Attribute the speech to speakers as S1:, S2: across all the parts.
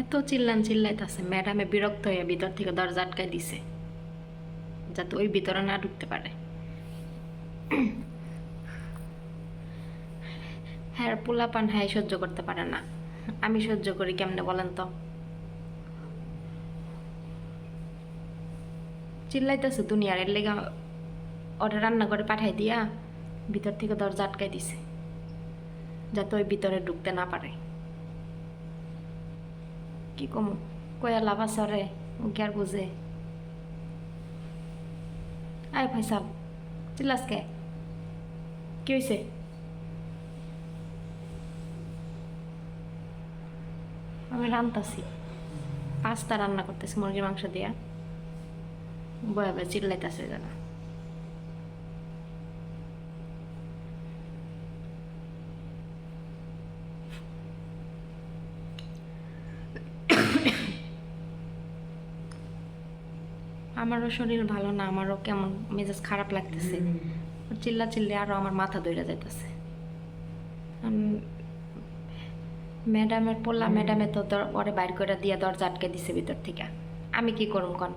S1: এত চিল্লান চিল্লাইতেছে ম্যাডামে বিরক্ত হয়ে ভিতর থেকে দরজা আটকায় দিছে, যাতে ওই ভিতরে না ঢুকতে পারে। হ্যাঁ পোলাপান হ্যাঁ সহ্য করতে পারে না। আমি সহ্য করি কেমনে বলেন তো? চিল্লাইতেছে দুনিয়ার, এর লেগে ওটা রান্না করে পাঠাই দিয়া ভিতর থেকে দরজা আটকাই দিছে, যাতে ওই ভিতরে ঢুকতে না পারে। কি কম? কয়া লাভা সরে আর বুঝে আয় ফয়সাল চিল্লাস কে? হয়েছে আমি রান্তাছি পাস্তা রান্না করতেছি মুরগির মাংস দিয়া। বয়া বয়া চিল্লাইতেছে যারা আমারও শরীর ভালো না আমারও কেমন মেজাজ খারাপ লাগতেছে। চিল্লা চিল্লে আরও আমার মাথা দইরা যাইতেছে। ম্যাডামের পোলা ম্যাডামে তো ওরে বাইর করে দিয়ে দরজা আটকে দিছে ভিতর থেকে। আমি কি করুম কন?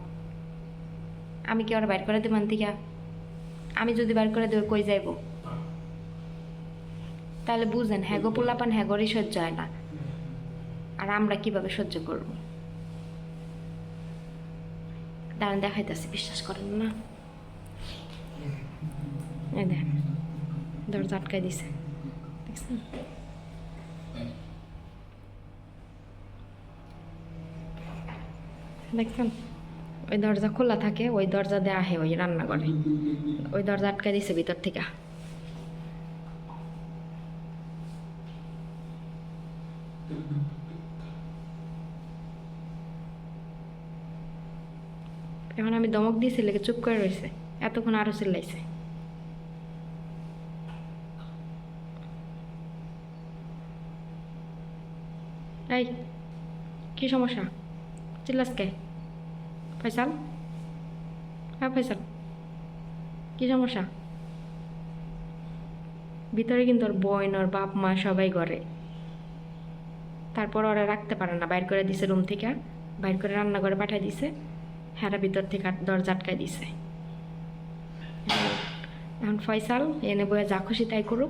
S1: আমি কি ওরা বাইর করে দেবেন থেকে আমি যদি বাইর করে দেব কই যাইব? তাহলে বুঝেন হ্যাগো পোলাপান হ্যাগোরই সহ্য হয় না। আর আমরা কীভাবে সহ্য করব? দাঁড়ান দেখাইতেছি বিশ্বাস করেন না দরজা আটকাই দিছে দেখছেন দেখছেন ওই দরজা খোলা থাকে ওই দরজা দেওয়া হয় ওই রান্নাঘরে ওই দরজা আটকাই দিছে ভিতর থেকে দিয়েছি লেগে চুপ করে রয়েছে এতক্ষণ আরও চিল্লাইছে। এই, কি সমস্যা? চিল্লাস কে? ফয়সাল? হ্যাঁ ফয়সাল। কি সমস্যা? ভিতরে কিন্তু ওর বোন, ওর বাপ, মা সবাই ঘরে। তারপর ওরা রাখতে পারে না, বাইর করে দিছে রুম থেকে, বাইর করে রান্না করে পাঠিয়ে দিছে। হ্যাঁ ভিতর থেকে দরজা আটকাই দিছে। এখন- ফয়সাল এনে বয়ে যা খুশি তাই করুক।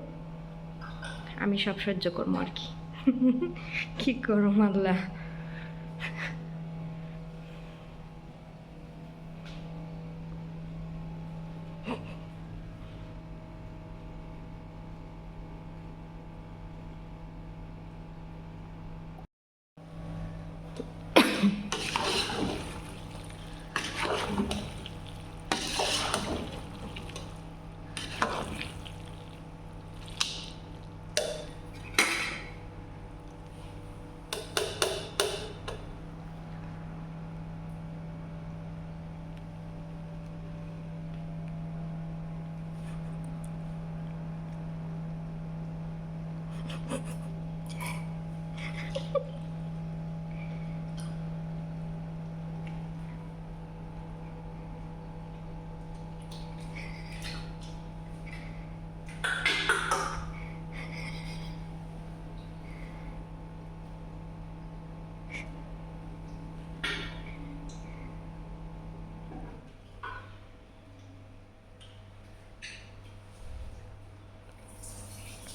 S1: আমি সব সহ্য করব আর কি। কি করো আল্লাহ।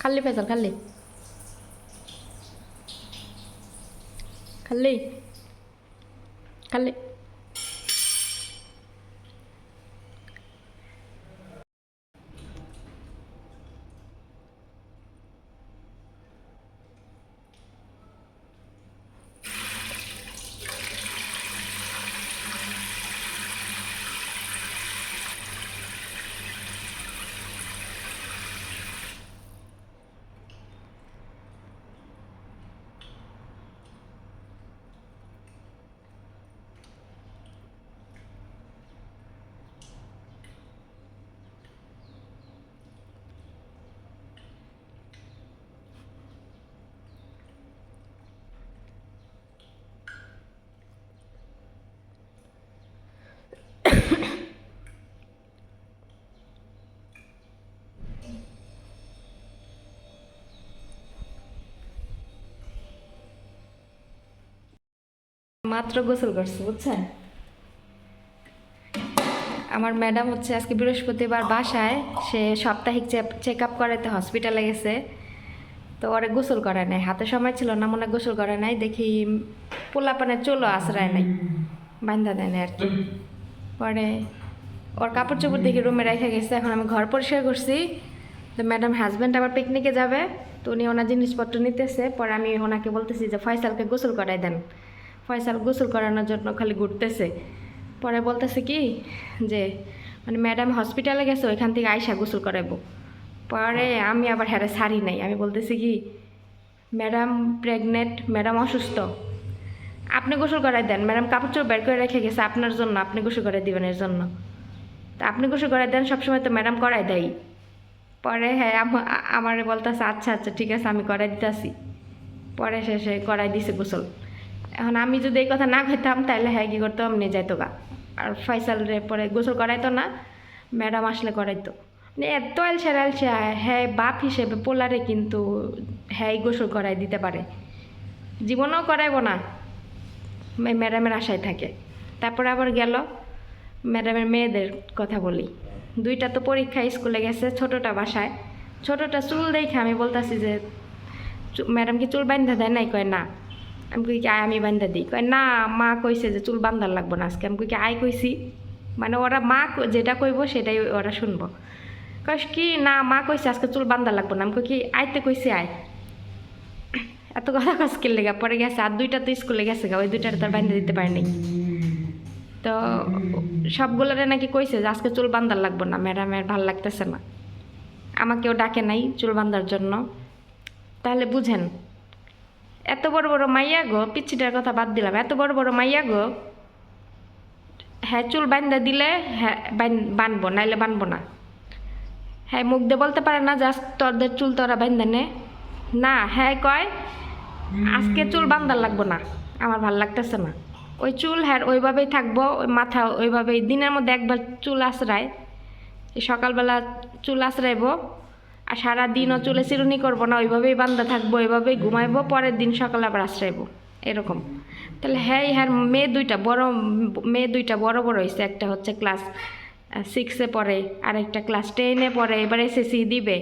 S1: খাল্লি ফেসাল খাল্লি খাল্লি খাল্লি মাত্র গোসল করছে, বুঝছেন? আমার ম্যাডাম হচ্ছে আজকে বৃহস্পতিবার বাসায়, সে সাপ্তাহিক চেক আপ করাতে হসপিটালে গেছে। তো ওরে গোসল করে নাই। হাতে সময় ছিল না, মনে গোসল করে নাই। দেখি পোলাপানে চলো আশ্রয় নাই। বান্ধা দেয় আর কি। পরে ওর কাপড় চোপড় দেখি রুমে রেখে গেছে। এখন আমি ঘর পরিষ্কার করছি। তো ম্যাডাম হাজব্যান্ড আবার পিকনিকে যাবে। তো উনি ওনার জিনিসপত্র নিতেছে। পরে আমি ওনাকে বলতেছি যে, ফয়সালকে গোসল করাই দেন। ফয়সাল গোসল করানোর জন্য খালি ঘুরতেছে। পরে বলতেছে কি যে মানে ম্যাডাম হসপিটালে গেছে, ওইখান থেকে আয়সা গোসল করাবো পরে আমি আবার হ্যারে সারি নাই। আমি বলতেছি কি, ম্যাডাম প্রেগনেন্ট, ম্যাডাম অসুস্থ। আপনি গোসল করাই দেন। ম্যাডাম কাপড় বের করে রেখে গেছে আপনার জন্য, আপনি গোসল করাই দিবেন এর জন্য। তা আপনি গোসল করাই দেন, সবসময় তো ম্যাডাম করাই দেয়। পরে হ্যাঁ আমারে বলতেছে আচ্ছা আচ্ছা ঠিক আছে, আমি করাই দিতেছি। পরে শেষে করাই দিছে গোসল। এখন আমি যদি এই কথা না কইতাম তাহলে হ্যাঁ কি করতো? এমনি যাইতো গা। আর ফয়সাল রে পরে গোসল করাইতো না, ম্যাডাম আসলে করাইতো। মানে এত আলসা আলসা হ্যাঁ বাপ হিসেবে পোলারে কিন্তু হ্যাঁ গোসল করাই দিতে পারে। জীবনেও করাইবো না। ম্যাডামের আশায় থাকে। তারপর আবার গেল, ম্যাডামের মেয়েদের কথা বলি। দুইটা তো পরীক্ষা স্কুলে গেছে, ছোটোটা বাসায়। ছোটোটা চুল দেখে আমি বলতাছি যে ম্যাডাম কি চুল বান্ধা দেয় নাই? কয় না। আমি কই কি, আয়, আমি বান্ধা দিই। কয়, না, মা কইছে যে চুল বান্ধার লাগবো না আজকে। আমি কই কি আয়, কইছি। মানে ওরা মা যেটা কইব সেটাই ওরা শুনব। কয়, কি? না, মা কইছে আজকে চুল বান্ধার লাগবো না। আমি কই কি আইতে কইছি, আয়। এত কথা কসকিল লেগা, পরে গেছে, আর দুইটা তো স্কুলে গেছে গা, ওই দুইটার তো আর বান্ধা দিতে পারেনি। তো সবগুলোরে নাকি কইছে যে আজকে চুল বান্ধার লাগবো না ম্যাডামের ভালো লাগতেছে না। আমাকেও ডাকে নাই চুল বান্ধার জন্য। তাহলে বুঝেন এত বড় বড় মাইয়া গো পিচ্ছিটার কথা বাদ দিলাম এত বড় বড় মাইয়া গো। হ্যাঁ চুল বান্ধা দিলে হ্যাঁ বান- বানবো নাইলে বানবো না। হ্যাঁ মুখ দিয়ে বলতে পারে না জাস্ট তোদের চুল তোরা বান্ধা নে। না হ্যাঁ কয় আজকে চুল বান্ধার লাগবো না আমার ভালো লাগতেছে না। ওই চুল হ্যাঁ ওইভাবেই থাকব ওই মাথা ওইভাবেই দিনের মধ্যে একবার চুল আশ্রায় এই সকালবেলা চুল আশ্রাইবো সারা দিনও চুলে চিরুনি করব না ওইভাবেই বান্ধা থাকব ওইভাবেই ঘুমাইবো পরের দিন সকালে আবার আশ্রাইবো এরকম। তাহলে হ্যাঁ হ্যাঁ মেয়ে দুইটা বড় মেয়ে দুইটা বড় বড় হয়েছে একটা হচ্ছে ক্লাস সিক্সে পড়ে আর একটা ক্লাস টেনে পড়ে এবার এসএসসি দিবে।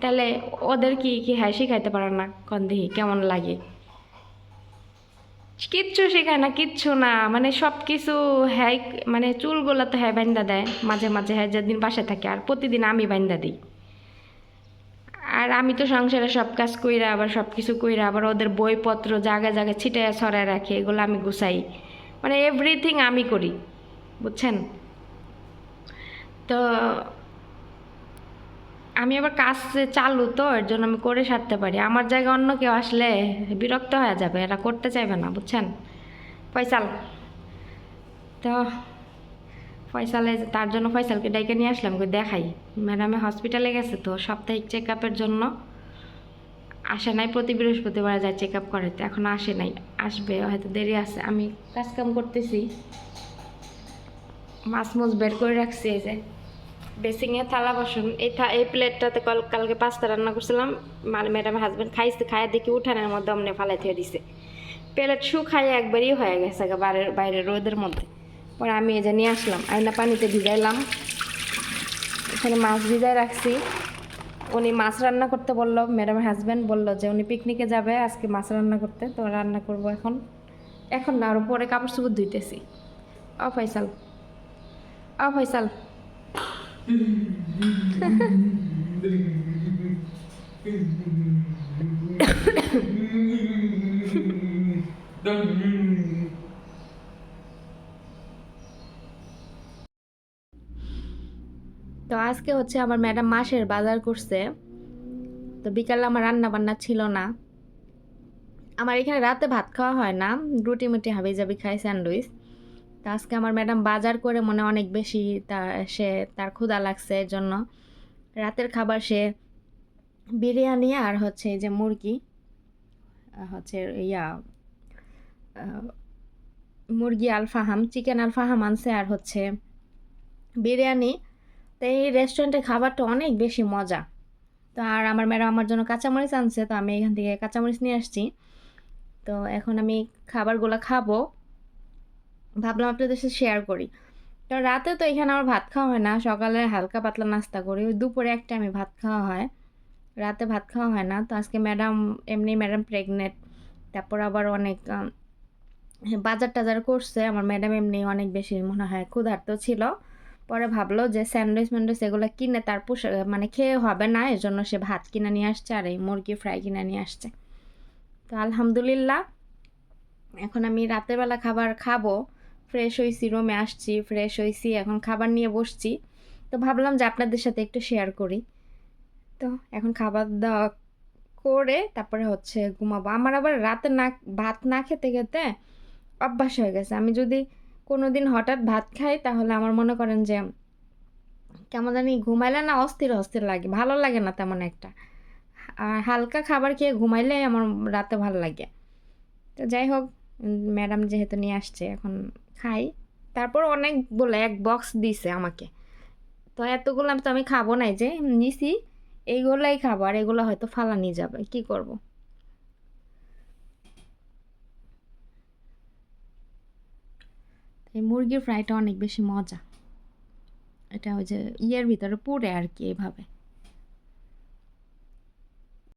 S1: তাহলে ওদের কি কি হ্যাঁ শিখাইতে পারে না? কন দেখি কেমন লাগে? কিচ্ছু শেখায় না কিচ্ছু না মানে সব কিছু হ্যাঁ মানে চুলগুলো তো হ্যাঁ বাইন্দা দেয় মাঝে মাঝে হ্যাঁ যেদিন বাসে থাকে আর প্রতিদিন আমি বাইন্দা দিই। আর আমি তো সংসারে সব কাজ কইরা, আবার সব কিছু কইরা আবার ওদের বইপত্র জায়গায় জায়গায় ছিটায় ছড়ায় রাখি, এগুলো আমি গুছাই। মানে এভরিথিং আমি করি, বুঝছেন? তো আমি আবার কাজ চালু তো, এর জন্য আমি করে সারতে পারি। আমার জায়গায় অন্য কেউ আসলে বিরক্ত হয়ে যাবে, এরা করতে চাইবে না, বুঝছেন? ফয়সাল তো ফয়সালে, তার জন্য ফয়সালকে ডাইকে নিয়ে আসলাম, কই দেখাই। ম্যাডামে হসপিটালে গেছে তো, সাপ্তাহিক চেক আপের জন্য। আসে নাই প্রতি বৃহস্পতিবার যায় চেক আপ করাতে এখন আসে নাই। আসবে, হয়তো দেরি আছে। আমি কাজ কাম করতেছি। মাছ মুছ বের করে রাখছি, এই যে। বেসিংয়ে থালা বাসন, এই এই প্লেটটাতে কাল, কালকে পাস্তা রান্না করছিলাম। মানে ম্যাডাম হাজব্যান্ড খাইছে, খাইয়া দেখি উঠানের মধ্যে অমনে ফালাই থেকে দিছে। প্লেট শুকাইয়া একবারই হয়ে গেছে বাইরের বাইরে রোদের মধ্যে। পরে আমি যে নিয়ে আসলাম আইনা পানিতে ভিজাইলাম। এখানে মাছ ভিজাই রাখছি। উনি মাছ রান্না করতে বলল ম্যাডামের হাজব্যান্ড বলল যে উনি পিকনিকে যাবে, আজকে মাছ রান্না করতে, তো রান্না করব এখন। এখন না, আর পরে কাপড় চোপড় ধুইতেছি। অ ফয়সাল অ ফয়সাল তো আজকে হচ্ছে আমার ম্যাডাম মাসের বাজার করছে। তো বিকালে আমার রান্না বান্না ছিল না। আমার এখানে রাতে ভাত খাওয়া হয় না, রুটি মুটি হাবি যাবি খাই স্যান্ডউইচ। তো আজকে আমার ম্যাডাম বাজার করে মনে অনেক বেশি তার সে, তার ক্ষুধা লাগছে এর জন্য। রাতের খাবার সে বিরিয়ানি আর হচ্ছে যে মুরগি হচ্ছে ইয়া মুরগি আলফাহাম, চিকেন আলফাহাম আনছে আর হচ্ছে বিরিয়ানি। তো এই রেস্টুরেন্টের খাবারটা অনেক বেশি মজা। তো আর আমার ম্যাডাম আমার জন্য কাঁচামরিচ আনছে, তো আমি এখান থেকে কাঁচামরিচ নিয়ে আসছি। তো এখন আমি খাবারগুলো খাব। ভাবলাম আপনাদের সাথে শেয়ার করি। তো রাতে তো এখানে আমার ভাত খাওয়া হয় না, সকালে হালকা পাতলা নাস্তা করি, ওই দুপুরে একটা আমি ভাত খাওয়া হয়। রাতে ভাত খাওয়া হয় না, তো আজকে ম্যাডাম, এমনি ম্যাডাম প্রেগনেন্ট তারপর আবার অনেক বাজার টাজার করছে। আমার ম্যাডাম এমনি অনেক বেশি মনে হয় ক্ষুধার্ত ছিল। পরে ভাবলো যে স্যান্ডউইচ ম্যান্ডউইচ এগুলো কিনে তার পোষা মানে খেয়ে হবে না এর জন্য সে ভাত কিনে নিয়ে আসছে আর এই মুরগি ফ্রাই কিনে নিয়ে আসছে। তো আলহামদুলিল্লাহ, এখন আমি রাতের বেলা খাবার খাব। ফ্রেশ হয়েছি রুমে আসছি, ফ্রেশ হয়েছি এখন খাবার নিয়ে বসছি। তো ভাবলাম যে আপনাদের সাথে একটু শেয়ার করি। তো এখন খাবার দাওয়া করে তারপরে হচ্ছে ঘুমাবো। আমার আবার রাতে না, ভাত না খেতে খেতে অভ্যাস হয়ে গেছে। আমি যদি কোনো দিন হঠাৎ ভাত খাই, তাহলে আমার মনে করেন যে কেমন জানি ঘুমাইলে না অস্থির অস্থির লাগে, ভালো লাগে না তেমন একটা। আর হালকা খাবার খেয়ে ঘুমাইলে আমার রাতে ভালো লাগে। তো যাই হোক, ম্যাডাম যেহেতু নিয়ে আসছে, এখন খাই। তারপর অনেক বলে, এক বক্স দিছে আমাকে। তো এতগুলো তো আমি খাব নাই যে, নিছি, এইগুলাই খাব, আর এগুলো হয়তো ফালানি যাবে, কি করব? এই মুরগির ফ্রাইটা অনেক বেশি মজা। এটা ওই যে ইয়ের ভিতরে পড়ে আর কি এইভাবে